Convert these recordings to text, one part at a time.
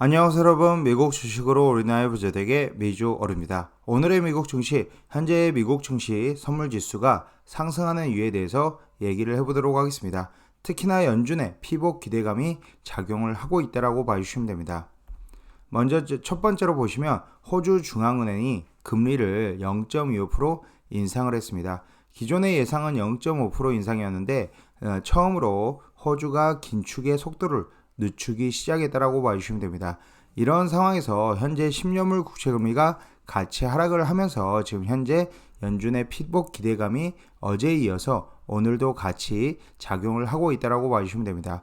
안녕하세요 여러분 미국 주식으로 우리나라의 부자되게 미주 어릅니다. 오늘의 미국 증시 현재의 미국 증시 선물 지수가 상승하는 이유에 대해서 얘기를 해보도록 하겠습니다. 특히나 연준의 피복 기대감이 작용을 하고 있다라고 봐주시면 됩니다. 먼저 첫 번째로 보시면 호주 중앙은행이 금리를 0.25% 인상을 했습니다. 기존의 예상은 0.5% 인상이었는데 어, 처음으로 호주가 긴축의 속도를 늦추기 시작했다라고 봐주시면 됩니다. 이런 상황에서 현재 10년물 국채금리가 같이 하락을 하면서 지금 현재 연준의 피복 기대감이 어제에 이어서 오늘도 같이 작용을 하고 있다라고 봐주시면 됩니다.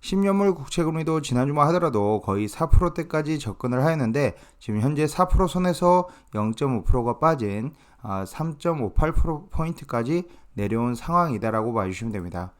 10년물 국채금리도 지난주만 하더라도 거의 4%대까지 접근을 하였는데 지금 현재 4% 선에서 0.5%가 빠진 3.58%포인트까지 내려온 상황이다라고 봐주시면 됩니다.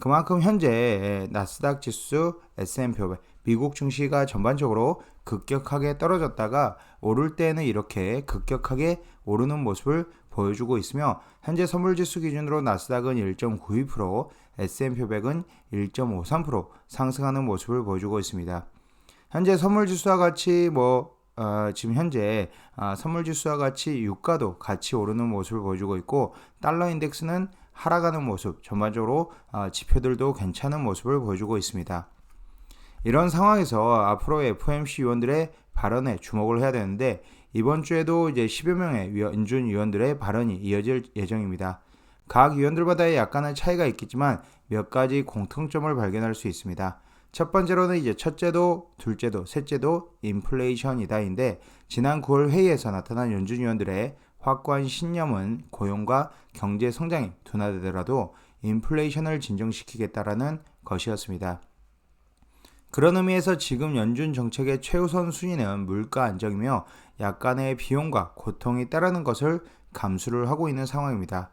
그만큼 현재 나스닥 지수, S&P 500, 미국 증시가 전반적으로 급격하게 떨어졌다가 오를 때는 이렇게 급격하게 오르는 모습을 보여주고 있으며 현재 선물 지수 기준으로 나스닥은 1.92%, S&P 500은 1.53% 상승하는 모습을 보여주고 있습니다. 현재 선물 지수와 같이 뭐 어, 지금 현재 어, 선물 지수와 같이 유가도 같이 오르는 모습을 보여주고 있고 달러 인덱스는 하락하는 모습, 전반적으로 어, 지표들도 괜찮은 모습을 보여주고 있습니다. 이런 상황에서 앞으로 FOMC 위원들의 발언에 주목을 해야 되는데 이번 주에도 이제 10여 명의 연준 위원들의 발언이 이어질 예정입니다. 각 위원들마다의 약간의 차이가 있겠지만 몇 가지 공통점을 발견할 수 있습니다. 첫 번째로는 이제 첫째도, 둘째도, 셋째도 인플레이션이다인데 지난 9월 회의에서 나타난 연준 위원들의 확고한 신념은 고용과 경제 성장이 둔화되더라도 인플레이션을 진정시키겠다라는 것이었습니다. 그런 의미에서 지금 연준 정책의 최우선 순위는 물가 안정이며 약간의 비용과 고통이 따르는 것을 감수를 하고 있는 상황입니다.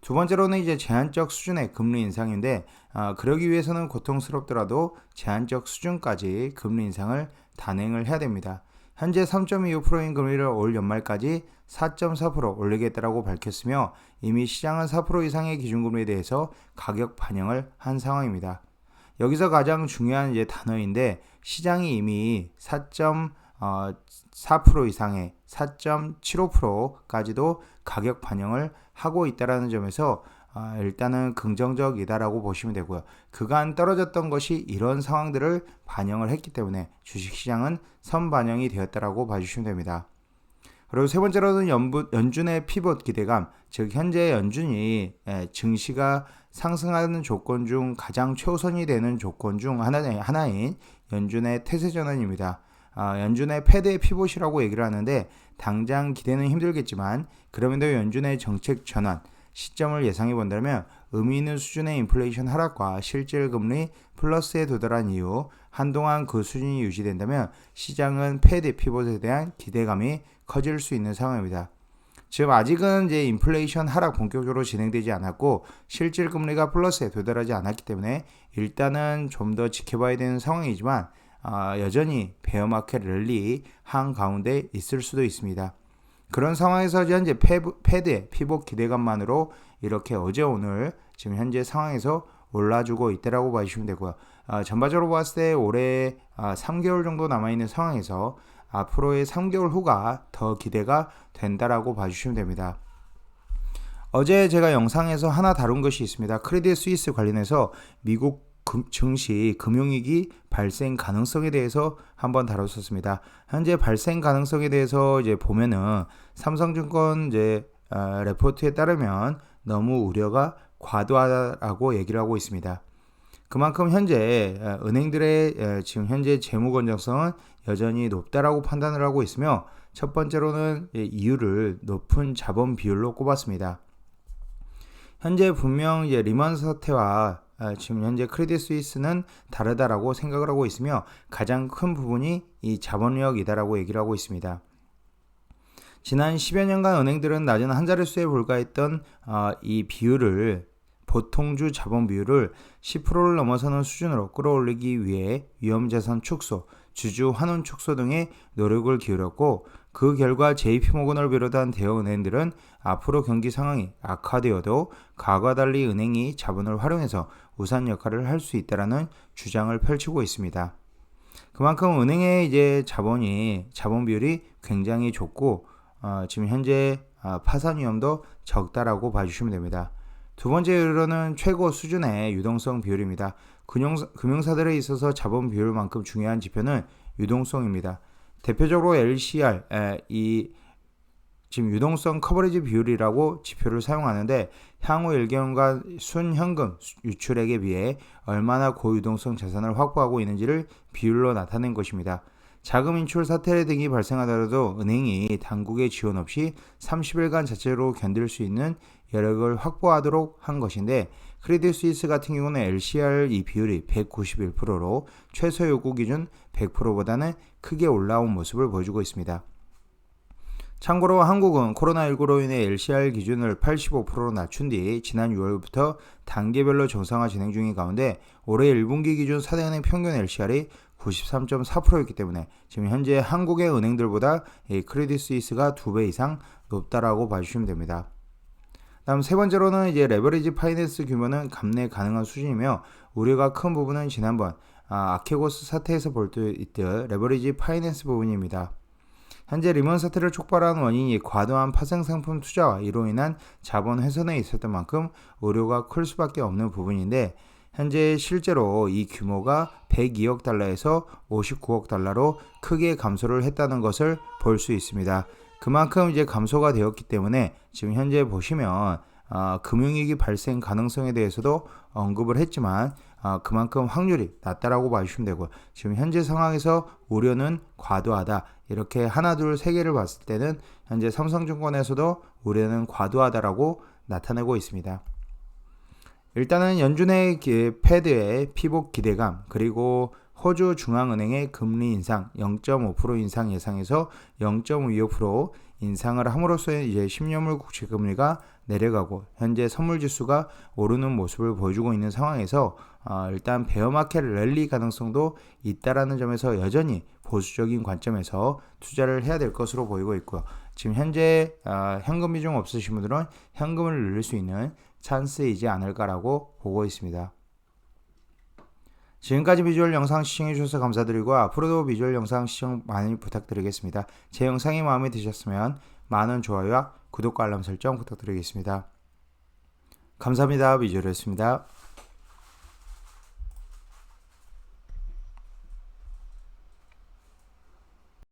두 번째로는 이제 제한적 수준의 금리 인상인데 아, 그러기 위해서는 고통스럽더라도 제한적 수준까지 금리 인상을 단행을 해야 됩니다. 현재 3.25%인 금리를 올 연말까지 4.4% 올리겠다라고 밝혔으며 이미 시장은 4% 이상의 기준금리에 대해서 가격 반영을 한 상황입니다. 여기서 가장 중요한 이제 단어인데 시장이 이미 4.4% 어, 이상의 4.75%까지도 가격 반영을 하고 있다라는 점에서 아, 일단은 긍정적이다라고 보시면 되고요. 그간 떨어졌던 것이 이런 상황들을 반영을 했기 때문에 주식시장은 선반영이 되었다라고 봐주시면 됩니다. 그리고 세 번째로는 연부, 연준의 피벗 기대감, 즉 현재 연준이 예, 증시가 상승하는 조건 중 가장 최우선이 되는 조건 중 하나, 하나인 연준의 태세 전환입니다. 아, 연준의 패드의 피봇이라고 얘기를 하는데 당장 기대는 힘들겠지만 그럼에도 연준의 정책 전환, 시점을 예상해 본다면 의미 있는 수준의 인플레이션 하락과 실질 금리 플러스에 도달한 이후 한동안 그 수준이 유지된다면 시장은 패드 피봇에 대한 기대감이 커질 수 있는 상황입니다. 지금 아직은 이제 인플레이션 하락 본격적으로 진행되지 않았고 실질 금리가 플러스에 도달하지 않았기 때문에 일단은 좀 더 지켜봐야 되는 상황이지만 아, 여전히 베어마켓 랠리 한 가운데 있을 수도 있습니다. 그런 상황에서 현재 패드의 피복 기대감만으로 이렇게 어제 오늘 지금 현재 상황에서 올라주고 있다라고 봐주시면 되고요. 아, 전반적으로 봤을 때 올해 아, 3개월 정도 남아있는 상황에서 앞으로의 3개월 후가 더 기대가 된다라고 봐주시면 됩니다. 어제 제가 영상에서 하나 다룬 것이 있습니다. 크레딧 스위스 관련해서 미국 증시 금융위기 발생 가능성에 대해서 한번 다뤘었습니다. 현재 발생 가능성에 대해서 이제 보면은 삼성증권 이제 어, 레포트에 따르면 너무 우려가 과도하다고 얘기를 하고 있습니다. 그만큼 현재 은행들의 지금 현재 재무 건전성은 여전히 높다라고 판단을 하고 있으며 첫 번째로는 이유를 높은 자본 비율로 꼽았습니다. 현재 분명 리먼 사태와 아, 지금 현재 크레딧 스위스는 다르다라고 생각을 하고 있으며 가장 큰 부분이 이 자본력이다라고 얘기를 하고 있습니다. 지난 10여 년간 은행들은 낮은 한 자릿수에 불과했던 어, 이 비율을 보통주 자본 비율을 10%를 넘어서는 수준으로 끌어올리기 위해 위험자산 축소, 주주 환원 축소 등의 노력을 기울였고 그 결과 JP모건을 비롯한 대형 은행들은 앞으로 경기 상황이 악화되어도 과거와 달리 은행이 자본을 활용해서 우산 역할을 할 수 있다라는 주장을 펼치고 있습니다. 그만큼 은행의 이제 자본이 자본 비율이 굉장히 좋고 어, 지금 현재 아, 파산 위험도 적다라고 봐주시면 됩니다. 두 번째 요로는 최고 수준의 유동성 비율입니다. 금융사, 금융사들에 있어서 자본 비율만큼 중요한 지표는 유동성입니다. 대표적으로 LCR 에, 이 지금 유동성 커버리지 비율이라고 지표를 사용하는데 향후 1개월간 순현금 유출액에 비해 얼마나 고유동성 자산을 확보하고 있는지를 비율로 나타낸 것입니다. 자금 인출 사태 등이 발생하더라도 은행이 당국의 지원 없이 30일간 자체로 견딜 수 있는 여력을 확보하도록 한 것인데 크레딧 스위스 같은 경우는 LCR 이 비율이 191%로 최소 요구 기준 100%보다는 크게 올라온 모습을 보여주고 있습니다. 참고로 한국은 코로나19로 인해 LCR 기준을 85%로 낮춘 뒤 지난 6월부터 단계별로 정상화 진행 중인 가운데 올해 1분기 기준 4대은행 평균 LCR이 93.4%였기 때문에 지금 현재 한국의 은행들보다 이 크레딧 스위스가 2배 이상 높다라고 봐주시면 됩니다. 다음 세 번째로는 이제 레버리지 파이낸스 규모는 감내 가능한 수준이며 우려가 큰 부분은 지난번 아, 아케고스 사태에서 볼수 있듯 레버리지 파이낸스 부분입니다. 현재 리먼 사태를 촉발한 원인이 과도한 파생 상품 투자와 이로 인한 자본 훼손에 있었던 만큼 우려가 클 수밖에 없는 부분인데 현재 실제로 이 규모가 102억 달러에서 59억 달러로 크게 감소를 했다는 것을 볼 수 있습니다. 그만큼 이제 감소가 되었기 때문에 지금 현재 보시면 아, 금융위기 발생 가능성에 대해서도 언급을 했지만 아, 그만큼 확률이 낮다라고 봐주시면 되고 지금 현재 상황에서 우려는 과도하다 이렇게 하나 둘 세 개를 봤을 때는 현재 삼성증권에서도 우려는 과도하다라고 나타내고 있습니다. 일단은 연준의 패드의 피복 기대감 그리고 호주 중앙은행의 금리 인상 0.5% 인상 예상에서 0.25% 인상을 함으로써 이제 10년물 국채 금리가 내려가고 현재 선물 지수가 오르는 모습을 보여주고 있는 상황에서 어, 일단 베어마켓 랠리 가능성도 있다라는 점에서 여전히 보수적인 관점에서 투자를 해야 될 것으로 보이고 있고요. 지금 현재 어, 현금 비중 없으신 분들은 현금을 늘릴 수 있는 찬스이지 않을까라고 보고 있습니다. 지금까지 비주얼 영상 시청해주셔서 감사드리고 앞으로도 비주얼 영상 시청 많이 부탁드리겠습니다. 제 영상이 마음에 드셨으면 많은 좋아요와 구독과 알람 설정 부탁드리겠습니다. 감사합니다. 비주얼이었습니다.